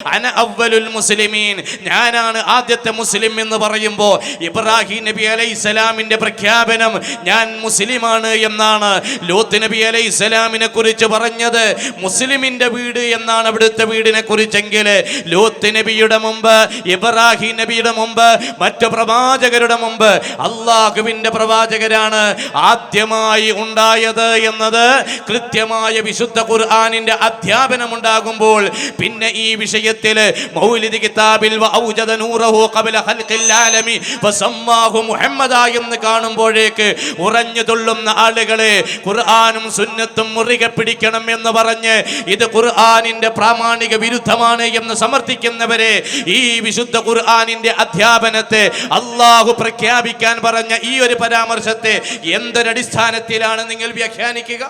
അന അവലുൽ മുസ്ലിമീൻ. ഞാനാണ് ആദ്യത്തെ മുസ്ലിം എന്ന് പറയുമ്പോൾ ഇബ്രാഹിം നബി അലൈഹി സ്വലാമിന്റെ പ്രഖ്യാപനം ഞാൻ മുസ്ലിമാണ് എന്നാണ് ലോത്ത് നബി അലൈഹി സ്വലാമിനെ കുറിച്ച് പറഞ്ഞത്. മുസ്ലിമിന്റെ വീട് എന്നാണ് അവിടുത്തെ വീടിനെ കുറിച്ചെങ്കിൽ ലോത്ത് നബിയുടെ മുമ്പ് ഇബ്രാഹിം നബിയുടെ മുമ്പ് മറ്റു പ്രവാചകരുടെ മുമ്പ് അള്ളാഹുവിന്റെ പ്രവാചകരാണ് ആദ്യമായി ഉണ്ടായത് എന്നത് കൃത്യമായ വിശുദ്ധ ഖുർആാനിന്റെ അധ്യാപനം ഉണ്ടാകുമ്പോൾ പിന്നെ ഈ വിഷയത്തിൽ മൗലിദ് കിതാബിൽ വഔജദ നൂറഹു ഖബല ഖൽഖിൽ ആലമി ഫസമ്മാഹു മുഹമ്മദ എന്ന് കാണുമ്പോഴേക്ക് ഉറഞ്ഞു തുള്ളുന്ന ആളുകളെ ഖുർആനും സുന്നത്തും മുറുകെ പിടിക്കണം എന്ന് പറഞ്ഞ് ഇത് ഖുർആനിന്റെ പ്രാമാണിക വിരുദ്ധമാണ് എന്ന് സമർത്ഥിക്കുന്നവരെ ഈ വിശുദ്ധ ഖുർആനിന്റെ അധ്യാപനത്തെ അള്ളാഹു പ്രഖ്യാപിക്കാൻ പറഞ്ഞ ഈ ഒരു പരാമർശത്തെ എന്തൊരടിസ്ഥാനത്തിലാണ് നിങ്ങൾ വ്യാഖ്യാനിക്കുക?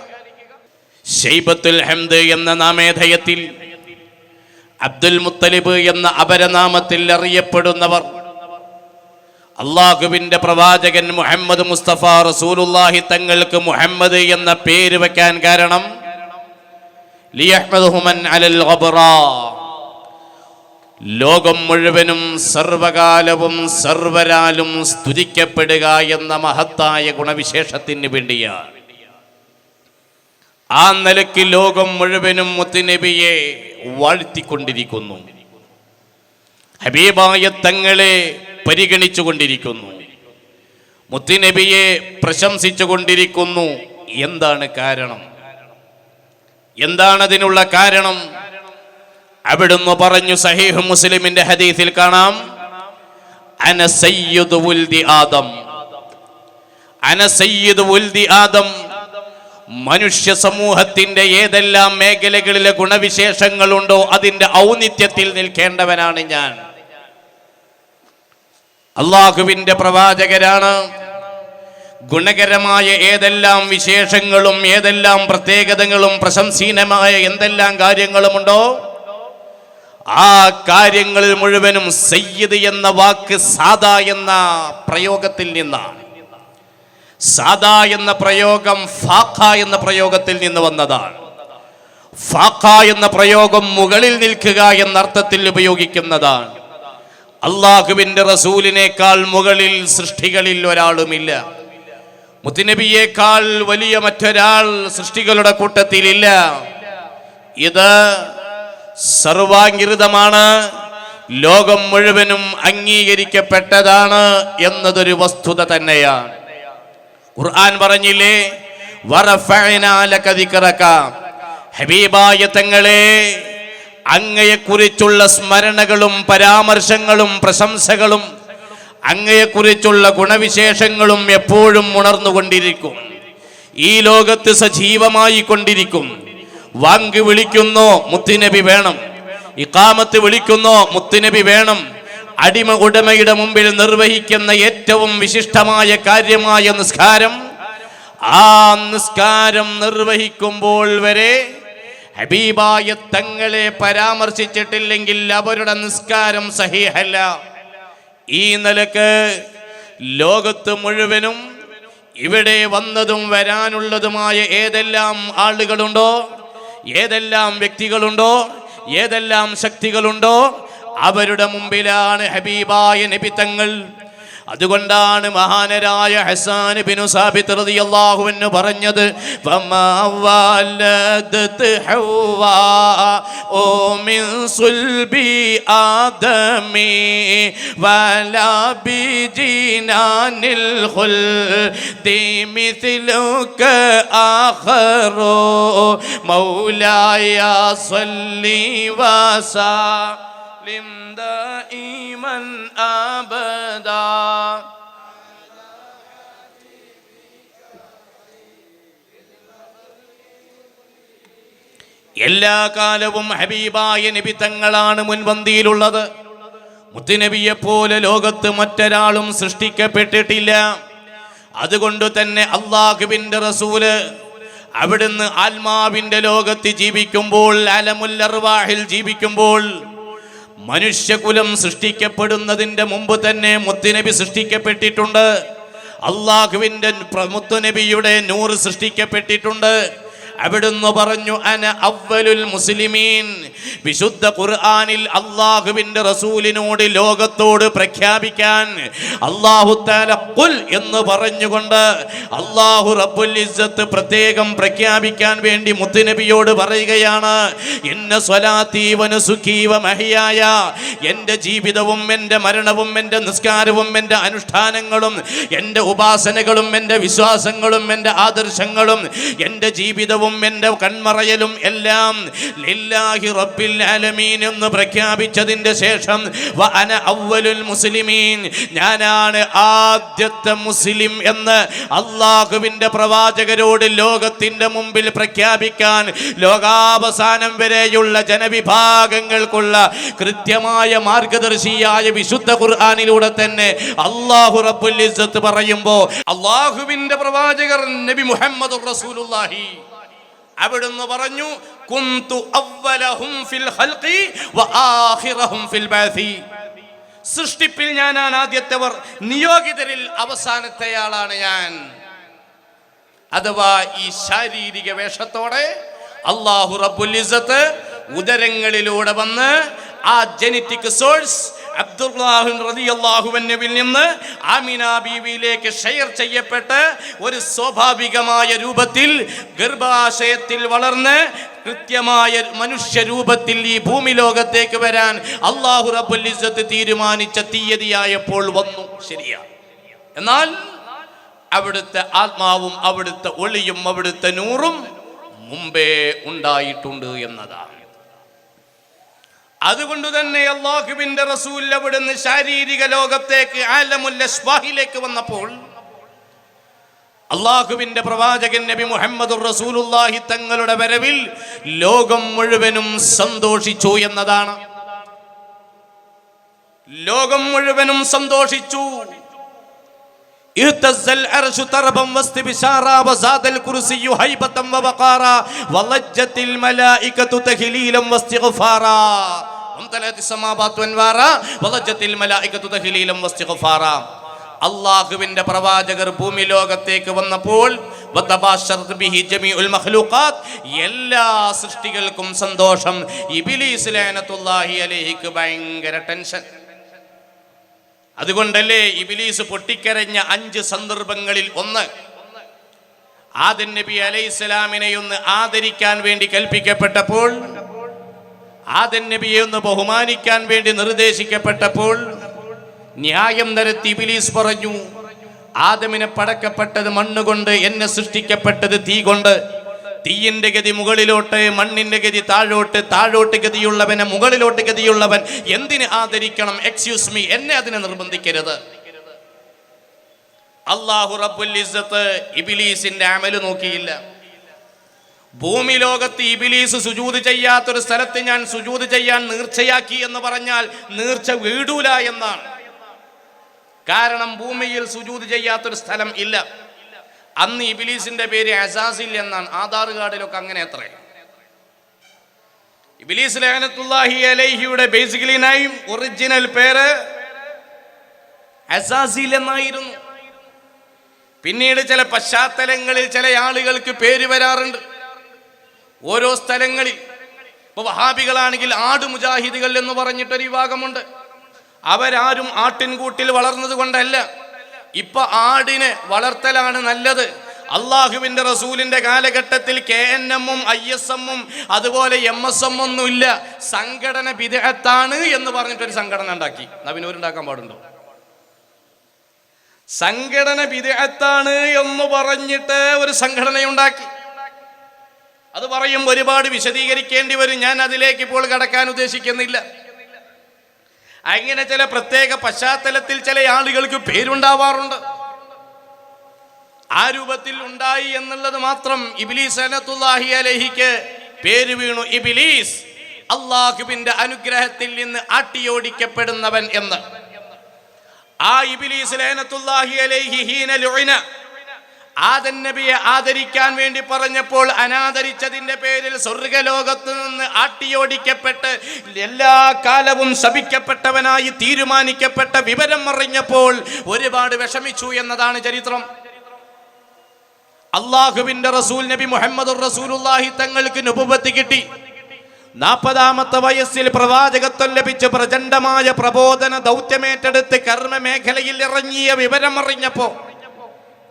ഷെയ്ബത്തുൽ ഹംദ് എന്ന നാമേധയത്തിൽ അബ്ദുൽ മുത്തലിബ് എന്ന അപരനാമത്തിൽ അറിയപ്പെടുന്നവർ അള്ളാഹുവിന്റെ പ്രവാചകൻ മുഹമ്മദ് മുസ്തഫ റസൂലുല്ലാഹി തങ്ങൾക്ക് മുഹമ്മദ് എന്ന പേര് വെക്കാൻ കാരണം അലൽ. ലോകം മുഴുവനും സർവകാലവും സർവരാലും സ്തുതിക്കപ്പെടുക എന്ന മഹത്തായ ഗുണവിശേഷത്തിന് വേണ്ടിയാണ് ആ നിലയ്ക്ക് ലോകം മുഴുവനും മുത്തുനബിയെ വാഴ്ത്തിക്കൊണ്ടിരിക്കുന്നു. ഹബീബായ തങ്ങളെ പരിഗണിച്ചു കൊണ്ടിരിക്കുന്നു മുത്തുനബിയെ പ്രശംസിച്ചു കൊണ്ടിരിക്കുന്നു എന്താണ് കാരണം? എന്താണ് അതിനുള്ള കാരണം? അവിടുന്ന് പറഞ്ഞു സഹീഹ് മുസ്ലിമിന്റെ ഹദീസിൽ കാണാം. അന ആദം. അന ആദം മനുഷ്യ സമൂഹത്തിന്റെ ഏതെല്ലാം മേഖലകളിലെ ഗുണവിശേഷങ്ങളുണ്ടോ അതിന്റെ ഔന്നിത്യത്തിൽ നിൽക്കേണ്ടവനാണ് ഞാൻ. അള്ളാഹുവിന്റെ പ്രവാചകരാണ്. ഗുണകരമായ ഏതെല്ലാം വിശേഷങ്ങളും ഏതെല്ലാം പ്രത്യേകതകളും പ്രശംസീനമായ എന്തെല്ലാം കാര്യങ്ങളുമുണ്ടോ? ആ കാര്യങ്ങളിൽ മുഴുവനും സയ്യിദ് എന്ന വാക്ക് സാദാ എന്ന പ്രയോഗത്തിൽ നിന്നാണ്. സാദാ എന്ന പ്രയോഗം ഫാഖ എന്ന പ്രയോഗത്തിൽ നിന്ന് വന്നതാണ്. ഫാഖ എന്ന പ്രയോഗം മുകളിൽ നിൽക്കുക എന്ന അർത്ഥത്തിൽ ഉപയോഗിക്കുന്നതാണ്. അള്ളാഹുവിന്റെ റസൂലിനേക്കാൾ മുകളിൽ സൃഷ്ടികളിൽ ഒരാളുമില്ല. മുത്തുനബിയേക്കാൾ വലിയ മറ്റൊരാൾ സൃഷ്ടികളുടെ കൂട്ടത്തിലില്ല. ഇത് സർവാംഗീകൃതമാണ് ലോകം മുഴുവനും അംഗീകരിക്കപ്പെട്ടതാണ് എന്നതൊരു വസ്തുത തന്നെയാണ്. ഖുർആൻ പറഞ്ഞില്ലേ. ഹബീബായ തങ്ങളെ അങ്ങയെക്കുറിച്ചുള്ള സ്മരണകളും പരാമർശങ്ങളും പ്രശംസകളും അങ്ങയെക്കുറിച്ചുള്ള ഗുണവിശേഷങ്ങളും എപ്പോഴും ഉണർന്നുകൊണ്ടിരിക്കും. ഈ ലോകത്ത് സജീവമായി കൊണ്ടിരിക്കും. വാങ്ക് വിളിക്കുന്നോ മുത്തുനബി വേണം. ഇക്കാമത്ത് വിളിക്കുന്നോ മുത്തുനബി വേണം. അടിമ ഉടമയുടെ മുമ്പിൽ നിർവഹിക്കുന്ന ഏറ്റവും വിശിഷ്ടമായ കാര്യമായ നിസ്കാരം ആ നിസ്കാരം നിർവഹിക്കുമ്പോൾ വരെ ഹബീബായ തങ്ങളെ പരാമർശിച്ചിട്ടില്ലെങ്കിൽ അവരുടെ നിസ്കാരം സഹിഹല്ല. ഈ നിലയ്ക്ക് ലോകത്ത് മുഴുവനും ഇവിടെ വന്നതും വരാനുള്ളതുമായ ഏതെല്ലാം ആളുകളുണ്ടോ ഏതെല്ലാം വ്യക്തികളുണ്ടോ ഏതെല്ലാം ശക്തികളുണ്ടോ അവരുടെ മുമ്പിലാണ് ഹബീബായ നബി തങ്ങൾ. അതുകൊണ്ടാണ് മഹാനരായ ഹസാൻ ബിനു സാബിത് റളിയല്ലാഹു അൻഹു പറഞ്ഞത് ഫമാ വലദത് ഹവ്വാ ഓ മിൻ സുൽബി ആദമി വലാ ബിജിനാനിൽ ഖുൽദി മിസ്ലുക ആഖറു മൗലായ സല്ലി വസല്ലം دائما أبدا എല്ലാ കാലവും ഹബീബായ നബി തങ്ങളാണ് മുൻപന്തിയിലുള്ളത് മുത്തുനബിയെ പോലെ ലോകത്ത് മറ്റൊരാളും സൃഷ്ടിക്കപ്പെട്ടിട്ടില്ല അതുകൊണ്ട് തന്നെ അള്ളാഹുവിന്റെ റസൂല് അവിടുന്ന് ആത്മാവിന്റെ ലോകത്ത് ജീവിക്കുമ്പോൾ അലമുല്ലർവാഹിൽ ജീവിക്കുമ്പോൾ മനുഷ്യകുലം സൃഷ്ടിക്കപ്പെടുന്നതിന്റെ മുമ്പ് തന്നെ മുത്തുനബി സൃഷ്ടിക്കപ്പെട്ടിട്ടുണ്ട്. അള്ളാഹുവിന്റെ മുത്തുനബിയുടെ നൂറ് സൃഷ്ടിക്കപ്പെട്ടിട്ടുണ്ട്. അവിടുന്ന് പറഞ്ഞു അന അവലുൽ മുസ്ലിമീൻ. വിശുദ്ധ ഖുർആാനിൽ അള്ളാഹുവിന്റെ റസൂലിനോട് ലോകത്തോട് പ്രഖ്യാപിക്കാൻ അള്ളാഹു ഖുൽ എന്ന് പറഞ്ഞുകൊണ്ട് അള്ളാഹു റബ്ബുൽ ഇസ്സത്ത് പ്രത്യേകം പ്രഖ്യാപിക്കാൻ വേണ്ടി മുത്തുനബിയോട് പറയുകയാണ് എന്ന സ്വലാത്തി വനുസുഖീവ മഹിയായ എന്റെ ജീവിതവും എന്റെ മരണവും എന്റെ നിസ്കാരവും എന്റെ അനുഷ്ഠാനങ്ങളും എന്റെ ഉപാസനകളും എന്റെ വിശ്വാസങ്ങളും എന്റെ ആദർശങ്ങളും എന്റെ ജീവിതവും എന്റെ കൺമറയലും എല്ലാം ലില്ലാഹി റബ്ബിൽ ആലമീൻ എന്ന് പ്രഖ്യാപിച്ചതിന്റെ ശേഷം വ അന അവലുൽ മുസ്ലിമീൻ. ഞാനാണ് ആദ്യത്തെ മുസ്ലിം എന്ന് അള്ളാഹുവിന്റെ പ്രവാചകരോട് ലോകത്തിന്റെ മുമ്പിൽ പ്രഖ്യാപിക്കാൻ ലോകാവസാനം വരെയുള്ള ജനവിഭാഗങ്ങൾക്കുള്ള കൃത്യമായ മാർഗദർശിയായ വിശുദ്ധ ഖുർആാനിലൂടെ തന്നെ അള്ളാഹു റബ്ബുൽ ഇസ്സത്ത് പറയുമ്പോൾ അള്ളാഹുവിന്റെ പ്രവാചകർ നബി മുഹമ്മദ് റസൂലുള്ളാഹി. അവിടുന്ന് പറഞ്ഞു കുന്തു അവ്വലഹും ഫിൽ ഖൽഖി വ ഫിൽ ബഅസി സൃഷ്ടിപ്പിൽ ഞാനാണ് ആദ്യത്തെവർ നിയോഗിതരിൽ അവസാനത്തെയാളാണ് ഞാൻ. അഥവാ ഈ ശാരീരിക വേഷത്തോടെ അള്ളാഹു റബ്ബുൽ ഇസ്സത്ത് ഉദരങ്ങളിലൂടെ വന്ന് ആ ജനറ്റിക് സോഴ്സ് അബ്ദുല്ലാഹു റളിയല്ലാഹുവിൽ നിന്ന് ആമിന ബീവിയിലേക്ക് ഷെയർ ചെയ്യപ്പെട്ട് ഒരു സ്വാഭാവികമായ രൂപത്തിൽ ഗർഭാശയത്തിൽ വളർന്ന് കൃത്യമായ മനുഷ്യരൂപത്തിൽ ഈ ഭൂമി ലോകത്തേക്ക് വരാൻ അള്ളാഹു റബ്ബുൽ ഇസ്സത്ത് തീരുമാനിച്ച തീയതിയായപ്പോൾ വന്നു. ശരിയാ. എന്നാൽ അവിടുത്തെ ആത്മാവും അവിടുത്തെ ഒളിയും അവിടുത്തെ നൂറും മുമ്പേ ഉണ്ടായിട്ടുണ്ട് എന്നതാണ്. അതുകൊണ്ട് തന്നെ അള്ളാഹുവിന്റെ റസൂൽ അവിടുന്ന് ശാരീരിക ലോകത്തേക്ക് ആലമുല്ലേക്ക് വന്നപ്പോൾ അള്ളാഹുവിന്റെ പ്രവാചകൻ നബി മുഹമ്മദ് റസൂലുല്ലാഹി തങ്ങളുടെ വരവിൽ ലോകം മുഴുവനും സന്തോഷിച്ചു എന്നതാണ്. ലോകം മുഴുവനും സന്തോഷിച്ചു. اهتز العرش طربا واستبشارا وزاد الكرسي هيبة ووقارا ولجت الملائكة تهليلا واستغفارا وامتلأت السماوات انوارا ولجت الملائكة تهليلا واستغفارا അള്ളാഹുവിന്റെ പ്രവാചകർ ഭൂമി ലോകത്തേക്ക് വന്നപ്പോൾ വതബാശറത് ബിഹി ജമീഉൽ മഖ്ലൂഖാത്ത് എല്ലാ സൃഷ്ടികൾക്കും സന്തോഷം ഇബ്ലീസ് ലഅനത്തുല്ലാഹി അലൈഹിക്ക് ഭയങ്കര ടെൻഷൻ അതുകൊണ്ടല്ലേ ഇബിലീസ് പൊട്ടിക്കരഞ്ഞ അഞ്ച് സന്ദർഭങ്ങളിൽ ഒന്ന് ആദൻ നബി അലൈഹി സ്വലാമിനെ ഒന്ന് ആദരിക്കാൻ വേണ്ടി കൽപ്പിക്കപ്പെട്ടപ്പോൾ ആദൻ നബിയെ ഒന്ന് ബഹുമാനിക്കാൻ വേണ്ടി നിർദ്ദേശിക്കപ്പെട്ടപ്പോൾ ന്യായം നിരത്തി ഇബിലീസ് പറഞ്ഞു ആദമിനെ പടക്കപ്പെട്ടത് മണ്ണുകൊണ്ട് എന്നെ സൃഷ്ടിക്കപ്പെട്ടത് തീ കൊണ്ട് തീയിന്റെ ഗതി മുകളിലോട്ട് മണ്ണിന്റെ ഗതി താഴോട്ട് താഴോട്ട് ഗതിയുള്ളവനെ മുകളിലോട്ട് ഗതിയുള്ളവൻ എന്തിന് ആദരിക്കണം? എക്സ്ക്യൂസ് മീ എന്നെ അതിനെ നിർബന്ധിക്കരുത്. അള്ളാഹു റബ്ബുൽ ഇസ്സത്ത് ഇബിലീസിന്റെ അമൽ നോക്കിയില്ല. ഭൂമി ലോകത്ത് ഇബിലീസ് സുജൂത് ചെയ്യാത്തൊരു സ്ഥലത്ത് ഞാൻ സുജൂത് ചെയ്യാൻ നീർച്ചയാക്കി എന്ന് പറഞ്ഞാൽ നീർച്ച വീടൂല എന്നാണ്. കാരണം ഭൂമിയിൽ സുജൂത് ചെയ്യാത്തൊരു സ്ഥലം ഇല്ല. അന്ന് ഇബിലീസിന്റെ പേര് അസാസിൽ എന്നാണ്. ആധാർ കാർഡിലൊക്കെ അങ്ങനെ അത്ര. ഇബിലീസ് ലഹനത്തുല്ലാഹി അലൈഹിയുടെ ബേസിക്കലി നൈം ഒറിജിനൽ പേര് അസാസിൽ എന്നായിരുന്നു. പിന്നീട് ചില പശ്ചാത്തലങ്ങളിൽ ചില ആളുകൾക്ക് പേര് വരാറുണ്ട്. ഓരോ സ്ഥലങ്ങളിൽ. ഇപ്പൊ വഹാബികളാണെങ്കിൽ ആട് മുജാഹിദുകൾ എന്ന് പറഞ്ഞിട്ടൊരു വിഭാഗമുണ്ട്. അവരാരും ആട്ടിൻകൂട്ടിൽ വളർന്നത് കൊണ്ടല്ല. ഇപ്പൊ ആടിനെ വളർത്തലാണ് നല്ലത്. അള്ളാഹുവിന്റെ റസൂലിന്റെ കാലഘട്ടത്തിൽ കെ എൻ എമ്മും ഐ എസ് എമ്മും അതുപോലെ എം എസ് എം ഒന്നും ഇല്ല. സംഘടന വിദേഹത്താണ് എന്ന് പറഞ്ഞിട്ടൊരു സംഘടന ഉണ്ടാക്കി. നവീനൂരുണ്ടാക്കാൻ പാടുണ്ടോ? സംഘടന വിദേഹത്താണ് എന്ന് പറഞ്ഞിട്ട് ഒരു സംഘടനയുണ്ടാക്കി അത് പറയും ഒരുപാട് വിശദീകരിക്കേണ്ടി വരും. ഞാൻ അതിലേക്ക് ഇപ്പോൾ കടക്കാൻ ഉദ്ദേശിക്കുന്നില്ല. അങ്ങനെ ചില പ്രത്യേക പശ്ചാത്തലത്തിൽ ചില ആളുകൾക്ക് പേരുണ്ടാവാറുണ്ട്. ആ രൂപത്തിൽ ഉണ്ടായി എന്നുള്ളത് മാത്രം ഇബിലീസ് അനത്തുല്ലാഹി അലഹിക്ക് പേര് വീണു ഇബിലീസ്. അള്ളാഹുവിന്റെ അനുഗ്രഹത്തിൽ നിന്ന് ആട്ടിയോടിക്കപ്പെടുന്നവൻ എന്ന്. ആ ഇബിലീസ് ലഅനത്തുല്ലാഹി അലൈഹി ഹീന ആദൻ നബിയെ ആദരിക്കാൻ വേണ്ടി പറഞ്ഞപ്പോൾ അനാദരിച്ചതിന്റെ പേരിൽ സ്വർഗലോകത്ത് നിന്ന് ആട്ടിയോടിക്കപ്പെട്ട് എല്ലാ കാലവും ശപിക്കപ്പെട്ടവനായി തീരുമാനിക്കപ്പെട്ട വിവരം അറിഞ്ഞപ്പോൾ ഒരുപാട് വിഷമിച്ചു എന്നതാണ് ചരിത്രം. അള്ളാഹുവിന്റെ റസൂൽ നബി മുഹമ്മദ് റസൂലുള്ളാഹി തങ്ങൾക്ക് നുപത്തി കിട്ടി. നാൽപ്പതാമത്തെ വയസ്സിൽ പ്രവാചകത്വം ലഭിച്ച് പ്രചണ്ഡമായ പ്രബോധന ദൗത്യമേറ്റെടുത്ത് കർമ്മ മേഖലയിൽ ഇറങ്ങിയ വിവരം അറിഞ്ഞപ്പോ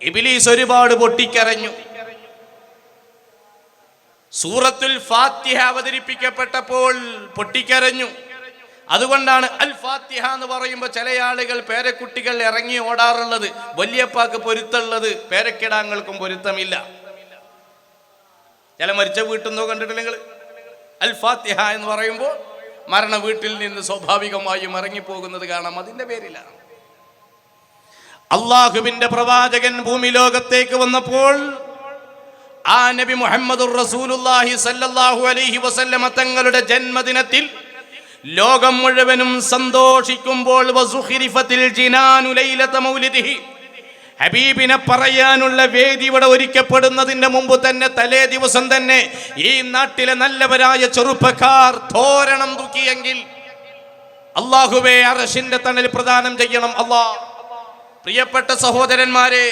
ഇബിലീസ് ഒരുപാട് പൊട്ടിക്കരഞ്ഞു. സൂറത്തുൽ ഫാത്തിഹ അവതരിപ്പിക്കപ്പെട്ടപ്പോൾ പൊട്ടിക്കരഞ്ഞു. അതുകൊണ്ടാണ് അൽ ഫാത്തിഹ എന്ന് പറയുമ്പോൾ ചില ആളുകൾ പേരക്കുട്ടികൾ ഇറങ്ങി ഓടാറുള്ളത്. വലിയപ്പാക്ക് പൊരുത്തുള്ളത് പേരക്കിടാങ്ങൾക്കും പൊരുത്തമില്ല. ചില മരിച്ച വീട്ടിൽ നിന്നോ കണ്ടിട്ടില്ലെങ്കിൽ അൽ ഫാത്തിഹ എന്ന് പറയുമ്പോൾ മരണ വീട്ടിൽ നിന്ന് സ്വാഭാവികമായും ഇറങ്ങിപ്പോകുന്നത് കാണാം. അതിന്റെ പേരിലാണ്. അള്ളാഹുവിന്റെ പ്രവാചകൻ ഭൂമി ലോകത്തേക്ക് വന്നപ്പോൾ ആ നബി മുഹമ്മദ് അലൈഹി വസല്ലമ തങ്ങളുടെ ജന്മദിനത്തിൽ ലോകം മുഴുവനും സന്തോഷിക്കുമ്പോൾ ഹബീബിനെ പറയാനുള്ള വേദി ഇവിടെ ഒരുക്കപ്പെടുന്നതിന്റെ മുമ്പ് തന്നെ തലേ ദിവസം തന്നെ ഈ നാട്ടിലെ നല്ലവരായ ചെറുപ്പക്കാർ തോരണം തൂക്കിയെങ്കിൽ അള്ളാഹുബേ അറഷിന്റെ തണൽ പ്രദാനം ചെയ്യണം അള്ളാ പ്രിയപ്പെട്ട സഹോദരന്മാരെ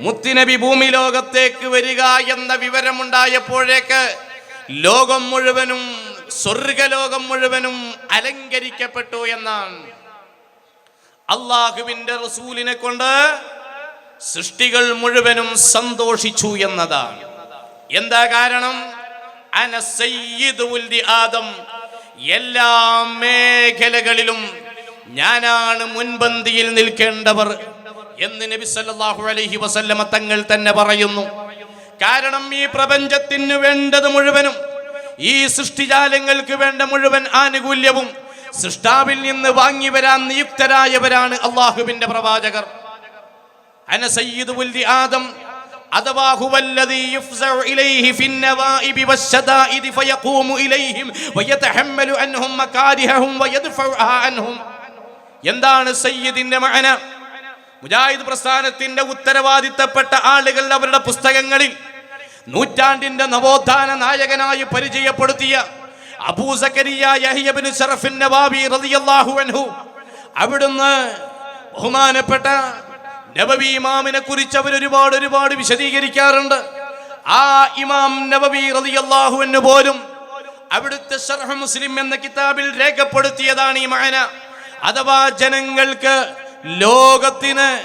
മുത്തിനബി ഭൂമി ലോകത്തേക്ക് വരിക എന്ന വിവരമുണ്ടായപ്പോഴേക്ക് ലോകം മുഴുവനും സ്വർഗലോകം മുഴുവനും അലങ്കരിക്കപ്പെട്ടു എന്നാണ്. അള്ളാഹുവിന്റെ റസൂലിനെ കൊണ്ട് സൃഷ്ടികൾ മുഴുവനും സന്തോഷിച്ചു എന്നതാണ്. എന്താ കാരണം? ആദം. എല്ലാ മേഖലകളിലും ഞാനാണ് മുൻപന്തിയിൽ നിൽക്കേണ്ടവർ. എന്ന് നബി സല്ലല്ലാഹു അലൈഹി വസല്ലമ തങ്ങൾ തന്നെ പറയുന്നു. കാരണം ഈ പ്രപഞ്ചത്തിന് വേണ്ടത് മുഴുവനും ഈ സൃഷ്ടിജാലങ്ങൾക്ക് വേണ്ട മുഴുവൻ ആനുകൂല്യവും സൃഷ്ടാവിൽ നിന്ന് വാങ്ങി വരാൻ നിയുക്തരായവരാണ് അള്ളാഹുവിന്റെ പ്രവാചകർ. അന സയ്യിദു വൽദി ആദം അഥവാ ഹുവല്ലദീ യുഫ്സഉ ഇലൈഹി ഫിന്നവാഇബി വശദാഇദി ഫയഖൂമു ഇലൈഹിം വയതഹമ്മലു അൻഹും മകാരിഹഹും വയദ്ഫഉഹാ അൻഹും. എന്താണ് സയ്യിദിന്റെ മഅന? മുജാഹിദ് പ്രസ്ഥാനത്തിന്റെ ഉത്തരവാദിത്തപ്പെട്ട ആളുകൾ അവരുടെ പുസ്തകങ്ങളിൽ നൂറ്റാണ്ടിന്റെ നവോത്ഥാന നായകനായി പരിചയപ്പെടുത്തിയ അബൂ സക്കരിയ യഹ്യ ഇബ്നു ശറഫിൻ നവാബി റളിയല്ലാഹു അൻഹു. അവിടുന്ന് ബഹുമാനപ്പെട്ട നബവി ഇമാമിനെ കുറിച്ച് അവർ ഒരുപാട് ഒരുപാട് വിശദീകരിക്കാറുണ്ട്. ആ ഇമാം നബവി റളിയല്ലാഹു അൻഹു പോലും അവിടുത്തെ ഷർഹ് മുസ്ലിം എന്ന കിതാബിൽ രേഖപ്പെടുത്തിയതാണ് ഈ മഅന അഥവാ ജനങ്ങൾക്ക് ലോകത്തിന്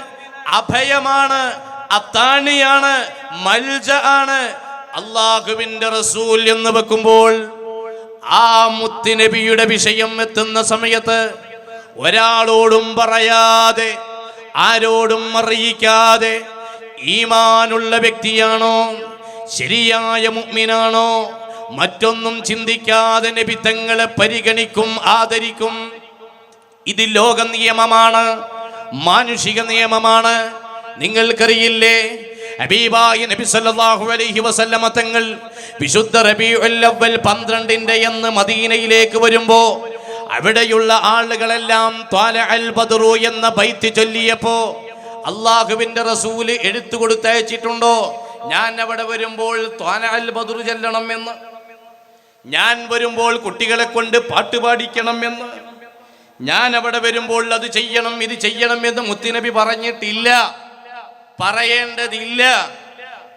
അഭയമാണ് അത്താണിയാണ് മൽജ ആണ്. അള്ളാഹുവിന്റെ റസൂൽ എന്ന് വെക്കുമ്പോൾ ആ മുത്തുനബിയുടെ വിഷയം എത്തുന്ന സമയത്ത് ഒരാളോടും പറയാതെ ആരോടും അറിയിക്കാതെ ഈമാനുള്ള വ്യക്തിയാണോ ശരിയായ മുഗ്മിനാണോ മറ്റൊന്നും ചിന്തിക്കാതെ നബി തങ്ങളെ പരിഗണിക്കും ആദരിക്കും. ഇത് ലോക നിയമമാണ്. മാനുഷിക നിയമമാണ്. നിങ്ങൾക്കറിയില്ലേ? ഹബീബായ നബി സല്ലല്ലാഹു അലൈഹി വസല്ലമ തങ്ങൾ വിശുദ്ധ റബീഉൽ അവ്വൽ 12ന്റെ എന്ന് മദീനയിലേക്ക് വരുമ്പോ അവിടെയുള്ള ആളുകളെല്ലാം ത്വാല അൽ എന്ന ബൈത്ത് ചൊല്ലിയപ്പോ അള്ളാഹുവിന്റെ റസൂൽ എടുത്തു കൊടുത്തയച്ചിട്ടുണ്ടോ? ഞാൻ അവിടെ വരുമ്പോൾ ത്വാല അൽ ബദ്റു ചൊല്ലണം എന്ന്. ഞാൻ വരുമ്പോൾ കുട്ടികളെ കൊണ്ട് പാട്ടുപാടിക്കണം എന്ന്. ഞാൻ അവിടെ വരുമ്പോൾ അത് ചെയ്യണം ഇത് ചെയ്യണം എന്ന് മുത്തുനബി പറഞ്ഞിട്ടില്ല. പറയേണ്ടതില്ല.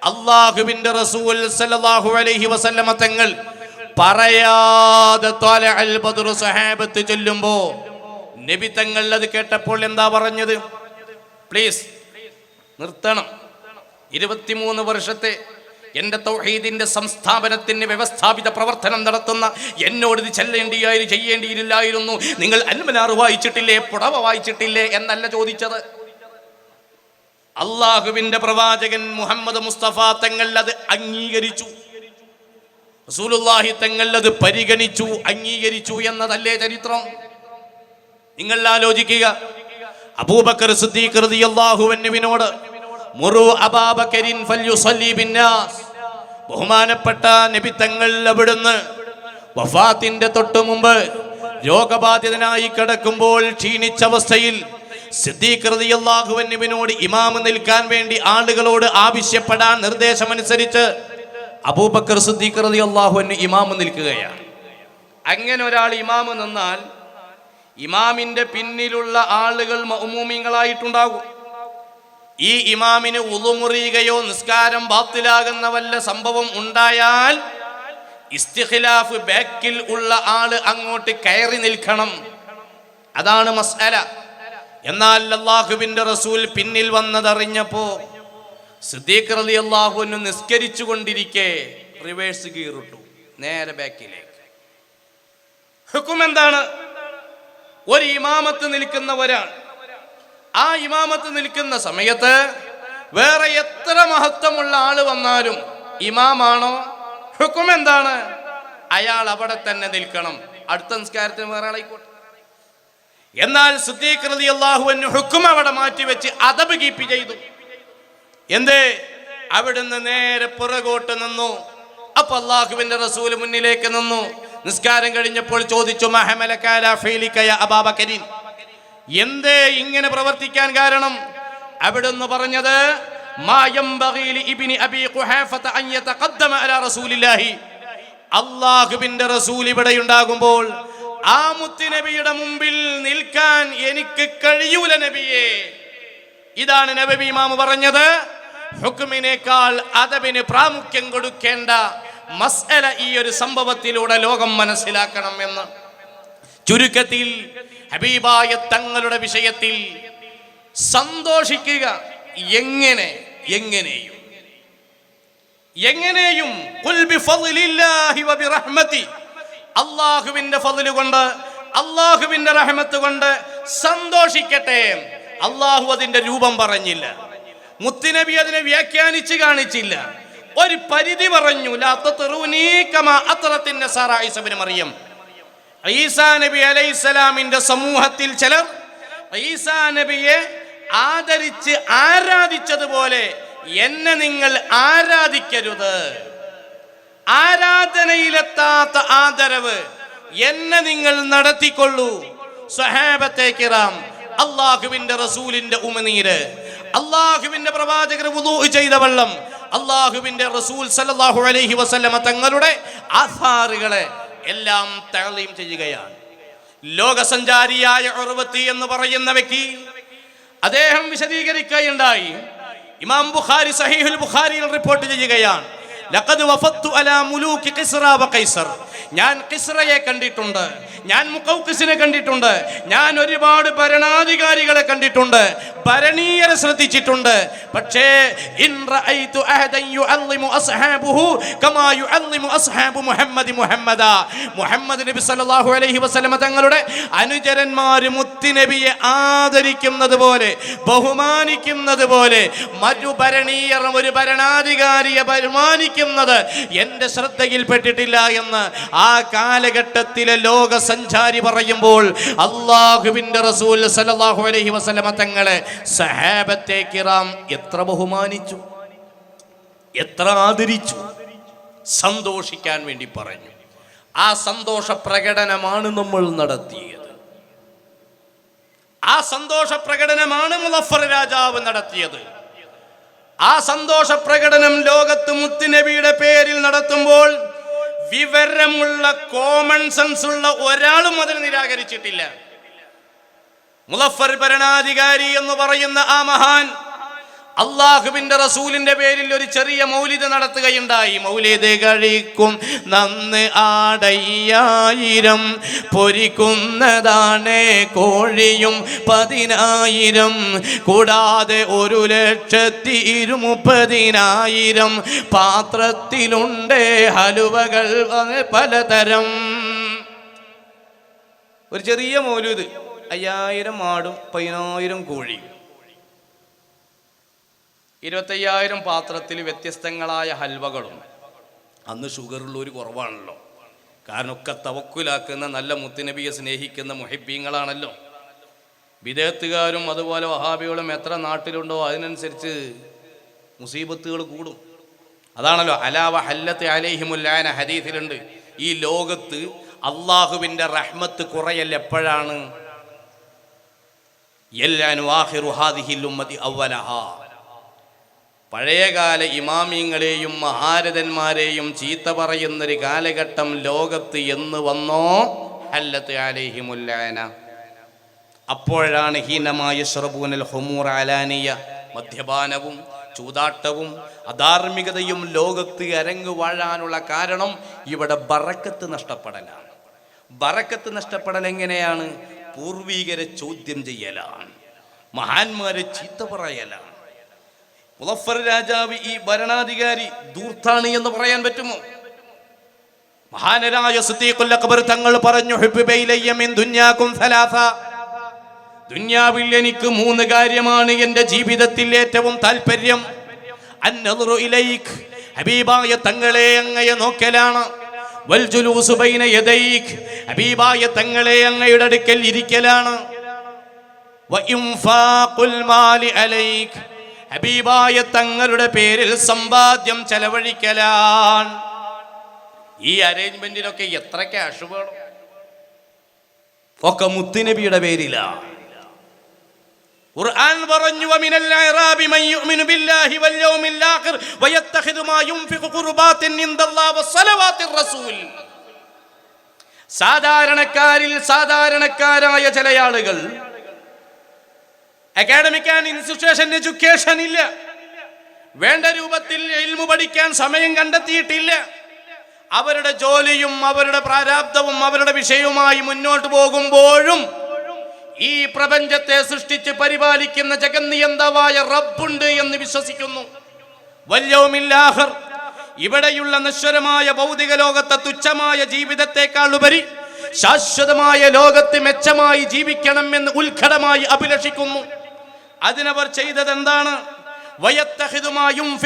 അള്ളാഹുവിന്റെ റസൂൽ സല്ലല്ലാഹു അലൈഹി വസല്ലമ തങ്ങൾ പറയാതെ സഹാബത്ത് ചൊല്ലുമ്പോ നബി തങ്ങൾ അത് കേട്ടപ്പോൾ എന്താ പറഞ്ഞത്? പ്ലീസ് നിർത്തണം. ഇരുപത്തിമൂന്ന് വർഷത്തെ എന്റെ തൗഹീദിന്റെ സംസ്ഥാപനത്തിന് വ്യവസ്ഥാപിത പ്രവർത്തനം നടത്തുന്ന എന്നോട് ഇത് ചെല്ലേണ്ടിയായി ചെയ്യേണ്ടിയില്ലായിരുന്നു നിങ്ങൾ അൽമനാർ വായിച്ചിട്ടില്ലേ പുടവ വായിച്ചിട്ടില്ലേ എന്നല്ല ചോദിച്ചത്. അള്ളാഹുവിന്റെ പ്രവാചകൻ മുഹമ്മദ് മുസ്തഫ തങ്ങൾ അത് അംഗീകരിച്ചു. റസൂലുള്ളാഹി തങ്ങൾ അത് പരിഗണിച്ചു അംഗീകരിച്ചു എന്നതല്ലേ ചരിത്രം. നിങ്ങൾ ആലോചിക്കുക. അബൂബക്കർ സിദ്ദീഖ് റളിയല്ലാഹു അൻഹുവിനോട് ബഹുമാനപ്പെട്ട നബി തങ്ങൾ അവിടുന്ന് വഫാത്തിന്റെ തൊട്ടു മുമ്പ് രോഗബാധിതനായി കിടക്കുമ്പോൾ ക്ഷീണിച്ച അവസ്ഥയിൽ സിദ്ദീഖ് ഇമാമ് നിൽക്കാൻ വേണ്ടി ആളുകളോട് ആവശ്യപ്പെടാൻ നിർദ്ദേശമനുസരിച്ച് അബൂബക്കർ സിദ്ദീഖ് അൻഹു ഇമാമ് നിൽക്കുകയാണ്. അങ്ങനെ ഒരാൾ ഇമാമ് നിന്നാൽ ഇമാമിന്റെ പിന്നിലുള്ള ആളുകൾ മൗമൂമിങ്ങളായിട്ടുണ്ടാകും. ഈ ഇമാമിന് ഉളുമുറിയുകയോ നിസ്കാരം ബാത്തിലാകുന്ന വല്ല സംഭവം ഉണ്ടായാൽ ഇസ്തിഖിലാഫ് ബാക്കിൽ ഉള്ള ആൾ അങ്ങോട്ട് കയറി നിൽക്കണം. അതാണ് മസ്അല. എന്നാൽ അള്ളാഹുവിന്റെ റസൂൽ പിന്നിൽ വന്നതറിഞ്ഞപ്പോ സിദ്ദീഖ് റളി അള്ളാഹുവിന് നിസ്കരിച്ചു കൊണ്ടിരിക്കെ റിവേഴ്സ് ഗീറിട്ടു നേരെ ബാക്കിലേക്ക്. ഹുക്കും എന്താണ്? ഒരു ഇമാമത്ത് നിൽക്കുന്ന ഒരാൾ ആ ഇമാമത്ത് നിൽക്കുന്ന സമയത്ത് വേറെ എത്ര മഹത്വമുള്ള ആൾ വന്നാലും ഇമാമാണോ? ഹുക്കും എന്താണ്? അയാൾ അവിടെ തന്നെ നിൽക്കണം. അടുത്ത സംസ്കാരത്തിന് വേറെ ആളായിക്കോട്ടെ. എന്നാൽ സിദ്ദീഖ് റളിയല്ലാഹു അൻഹു ഹുക്കും അവിടെ മാറ്റിവെച്ച് അതബ് കീപ്പ് ചെയ്തു. എന്ത്? അവിടുന്ന് നേരെ പുറകോട്ട് നിന്നു. അപ്പൊ അള്ളാഹുവിന്റെ റസൂൽ മുന്നിലേക്ക് നിന്നു. നിസ്കാരം കഴിഞ്ഞപ്പോൾ ചോദിച്ചു മഹമലക്കാല ഫീലിക്കയ അബാബക്കരിൻ? എന്തേ ഇങ്ങനെ പ്രവർത്തിക്കാൻ കാരണം? അവിടുന്ന് പറഞ്ഞത് അള്ളാഹുബിന്റെ റസൂൽ ഇവിടെ ഉണ്ടാകുമ്പോൾ ആ മുത്തുനബിയുടെ മുമ്പിൽ നിൽക്കാൻ എനിക്ക് കഴിയൂല നബിയെ. ഇതാണ് നബി ഇമാം പറഞ്ഞത്. ഹുക്കുമിനേക്കാൾ അദബിന് പ്രാമുഖ്യം കൊടുക്കേണ്ട മസ്അല ഈ ഒരു സംഭവത്തിലൂടെ ലോകം മനസ്സിലാക്കണം എന്ന്. ചുരുക്കത്തിൽ ഹബീബായ തങ്ങളുടെ വിഷയത്തിൽ സന്തോഷിക്കുക എങ്ങനെ? എങ്ങനെയും. എങ്ങനെയും? അള്ളാഹുവിന്റെ ഫതിൽ കൊണ്ട് അള്ളാഹുവിന്റെ റഹമത്ത് കൊണ്ട് സന്തോഷിക്കട്ടെ. അള്ളാഹു അതിന്റെ രൂപം പറഞ്ഞില്ല. മുത്തുനബി അതിനെ വ്യാഖ്യാനിച്ച് കാണിച്ചില്ല. ഒരു പരിധി പറഞ്ഞു ലാ തത്റൂനീ കമാ അത്റത്തിൻ നസാറ ഇബ്നു മറിയം. ഈസാ നബി അലൈഹിസ്സലാമിന്റെ സമൂഹത്തിൽ ചിലർ ഈസാ നബിയെ ആദരിച്ച് ആരാധിച്ചതുപോലെ എന്നെ നിങ്ങൾ ആരാധിക്കരുത്. ആരാധനയിലെത്താത്ത ആദരവ് എന്നെ നിങ്ങൾ നടത്തിക്കൊള്ളൂ. സ്വഹാബത്തെ കിറാം അള്ളാഹുവിന്റെ റസൂലിന്റെ ഉമനീര് അള്ളാഹുവിന്റെ പ്രവാചകർ ചെയ്ത വെള്ളം അള്ളാഹുവിന്റെ റസൂൽ സല്ലല്ലാഹു അലൈഹി വസല്ലമ തങ്ങളുടെ ആധാറുകളെ എല്ലാം തളയും ചെയ്യുകയാണ്. ലോകസഞ്ചാരിയായ ഉറവത്തി എന്ന് പറയുന്ന വ്യക്തി അദ്ദേഹം വിശദീകരിക്കുകയുണ്ടായി. ഇമാം ബുഖാരി സഹീഹുൽ ബുഖാരിയിൽ റിപ്പോർട്ട് ചെയ്യുകയാണ്. ഞാൻ കിസ്റയെ കണ്ടിട്ടുണ്ട് ഞാൻ മുക്കൗക്കിസിനെ കണ്ടിട്ടുണ്ട് ഞാൻ ഒരുപാട് ഭരണാധികാരികളെ കണ്ടിട്ടുണ്ട് ഭരണീയരെ ശ്രദ്ധിച്ചിട്ടുണ്ട്. പക്ഷേ മുഹമ്മദി നബി സല്ലല്ലാഹു അലൈഹി വസല്ലമ തങ്ങളുടെ അനുചരന്മാർ മുത്തുനബിയെ ആദരിക്കുന്നത് പോലെ ബഹുമാനിക്കുന്നത് പോലെ മറ്റു ഭരണീയർ ഒരു ഭരണാധികാരിയെ ബഹുമാനിക്കുന്നത് എന്റെ ശ്രദ്ധയിൽപ്പെട്ടിട്ടില്ല എന്ന് ആ കാലഘട്ടത്തിലെ ലോക സഞ്ചാരി പറയുമ്പോൾ അള്ളാഹുവിന്റെ റസൂൽ സല്ലല്ലാഹു അലഹി വസലമ തങ്ങളെ സഹാബത്തെ കിറാം എത്ര ബഹുമാനിച്ചു? എത്ര ആദരിച്ചു? സന്തോഷിക്കാൻ വേണ്ടി പറഞ്ഞു. ആ സന്തോഷ പ്രകടനമാണ് നമ്മൾ നടത്തിയത്. ആ സന്തോഷ പ്രകടനമാണ് മുലഫർ രാജാവ് നടത്തിയത്. ആ സന്തോഷ പ്രകടനം ലോകത്ത് മുത്തുനബിയുടെ പേരിൽ നടത്തുമ്പോൾ വിവരമുള്ള കോമൺ സെൻസ് ഉള്ള ഒരാളും അതിന് നിരാകരിച്ചിട്ടില്ല. മുലഫർ ഭരണാധികാരി എന്ന് പറയുന്ന ആ മഹാൻ അള്ളാഹുവിന്റെ റസൂലിന്റെ പേരിൽ ഒരു ചെറിയ മൗലിദ് നടത്തുകയുണ്ടായി. മൗലിത കഴിക്കും നന്ന് ആടയ്യായിരം പൊരിക്കുന്നതാണ് കോഴിയും പതിനായിരം കൂടാതെ ഒരു ലക്ഷത്തി ഇരുമുപ്പതിനായിരം. പാത്രത്തിലുണ്ട് ഹലുവകൾ പലതരം. ഒരു ചെറിയ മൗലിത് അയ്യായിരം ആടും പതിനായിരം കോഴി. ഇരുപത്തയ്യായിരം പാത്രത്തിൽ വ്യത്യസ്തങ്ങളായ ഹൽവകളും. അന്ന് ഷുഗറുള്ളൊരു കുറവാണല്ലോ. കാരണം ഒക്കെ തവക്കുലാക്കുന്ന നല്ല മുത്തുനബിയെ സ്നേഹിക്കുന്ന മുഹിബീങ്ങളാണല്ലോ വിദേഹത്തുകാരും അതുപോലെ വഹാബികളും എത്ര നാട്ടിലുണ്ടോ അതിനനുസരിച്ച് മുസീബത്തുകൾ കൂടും. അതാണല്ലോ അലാവ ഹല്ലത്ത് അലേഹിമുല്ലാന ഹദീസിലുണ്ട്. ഈ ലോകത്ത് അള്ളാഹുവിന്റെ റഹ്മത്ത് കുറയൽ എപ്പോഴാണ്? എല്ലാനു ആഹിറു മതി ഉമ്മതി അവലഹാ പഴയകാല ഇമാമിങ്ങളെയും മഹാരഥന്മാരെയും ചീത്ത പറയുന്നൊരു കാലഘട്ടം ലോകത്ത് എന്ന് വന്നോ? അല്ലത്ത് അലേഹിമുല്ലാന. അപ്പോഴാണ് ഹീനമായ ഷറബൂനൽ ഹൊമൂർ അലാനിയ മദ്യപാനവും ചൂതാട്ടവും അധാർമികതയും ലോകത്ത് അരങ്ങു വാഴാനുള്ള കാരണം ഇവിടെ ബറക്കത്ത് നഷ്ടപ്പെടലാണ്. ബറക്കത്ത് നഷ്ടപ്പെടൽ എങ്ങനെയാണ്? പൂർവീകരെ ചോദ്യം ചെയ്യലാണ്. മഹാന്മാരെ ചീത്ത പറയലാണ്. മുലഫർ രാജാവ് ഈ ഭരണാധികാരി ദൂർത്താണി എന്ന് പറയാൻ പറ്റുമോ? മഹാനരായ അക്ബർ തങ്ങൾ പറഞ്ഞു ദുനിയാവിൽ എനിക്ക് മൂന്ന് കാര്യമാണ് എന്റെ ജീവിതത്തിൽ ഏറ്റവും താല്പര്യം ഹബീബായ തങ്ങളെ അങ്ങയെ നോക്കലാണ്. ഹബീബായ തങ്ങളെ അങ്ങയുടെ അടുക്കൽ ഇരിക്കലാണ്. വ ഹബീബായ തങ്ങളുടെ പേരിൽ സമ്പാദ്യം ചെലവഴിക്കലാണ്. ഈ അറേഞ്ച്മെന്റിനൊക്കെ എത്ര ക്യാഷ് വേണം? ഒക്കെ മുത്തുനബിയുടെ പേരിലാ. സാധാരണക്കാരിൽ സാധാരണക്കാരായ ചില ആളുകൾ അക്കാഡമിക് ആൻഡ് ഇൻസ്റ്റിറ്റ്യൂഷൻ എഡ്യൂക്കേഷൻ ഇല്ല. വേണ്ട രൂപത്തിൽ എൽമു പഠിക്കാൻ സമയം കണ്ടെത്തിയിട്ടില്ല. അവരുടെ ജോലിയും അവരുടെ പ്രാരാബ്ദവും അവരുടെ വിഷയവുമായി മുന്നോട്ട് പോകുമ്പോഴും ഈ പ്രപഞ്ചത്തെ സൃഷ്ടിച്ച് പരിപാലിക്കുന്ന ജഗന്നിയന്തവായ റബ്ബുണ്ട് എന്ന് വിശ്വസിക്കുന്നു. വല്യവുമില്ലാഹർ. ഇവിടെയുള്ള നശ്വരമായ ഭൗതിക ലോകത്തെ തുച്ഛമായ ജീവിതത്തെക്കാൾ ഉപരി ശാശ്വതമായ ലോകത്ത് മെച്ചമായി ജീവിക്കണം എന്ന് ഉത്കടമായി അഭിലഷിക്കുന്നു. അതിനവർ ചെയ്തത് എന്താണ് വയത്തഹിതുമായും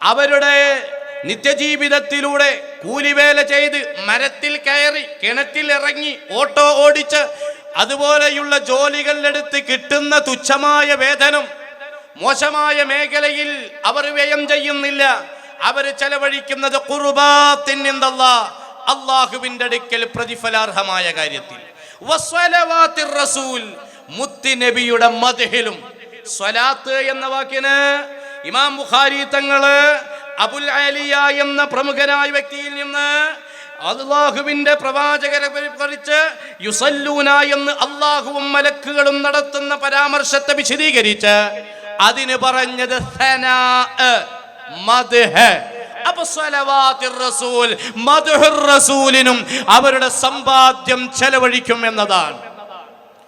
അവരുടെ നിത്യജീവിതത്തിലൂടെ കൂലിവേല ചെയ്ത് മരത്തിൽ കയറി കിണറ്റിൽ ഇറങ്ങി ഓട്ടോ ഓടിച്ച് അതുപോലെയുള്ള ജോലികളിലെടുത്ത് കിട്ടുന്ന തുച്ഛമായ വേതനം മോശമായ മേഖലയിൽ അവർ വ്യയം ചെയ്യുന്നില്ല. അവർ ചെലവഴിക്കുന്നത് കുറുബാത്തിന്നല്ല അള്ളാഹുവിന്റെ അടുക്കൽ പ്രതിഫലാർഹമായ കാര്യത്തിൽ. റസൂൽ. മുത്തി നബിയുടെ മതിലും സ്വലാത്ത് എന്ന വാക്കിന് ഇമാം ബുഖാരി തങ്ങൾ അബുൽ അലിയ എന്ന പ്രമുഖനായ വ്യക്തിയിൽ നിന്ന് അള്ളാഹുവിന്റെ പ്രവാചകരെ കുറിച്ച് യുസല്ലൂന എന്ന് അള്ളാഹുവും മലക്കുകളും നടത്തുന്ന പരാമർശത്തെ വിശദീകരിച്ച് അതിന് പറഞ്ഞത് റസൂലിനും അവരുടെ സമ്പാദ്യം ചെലവഴിക്കും എന്നതാണ്.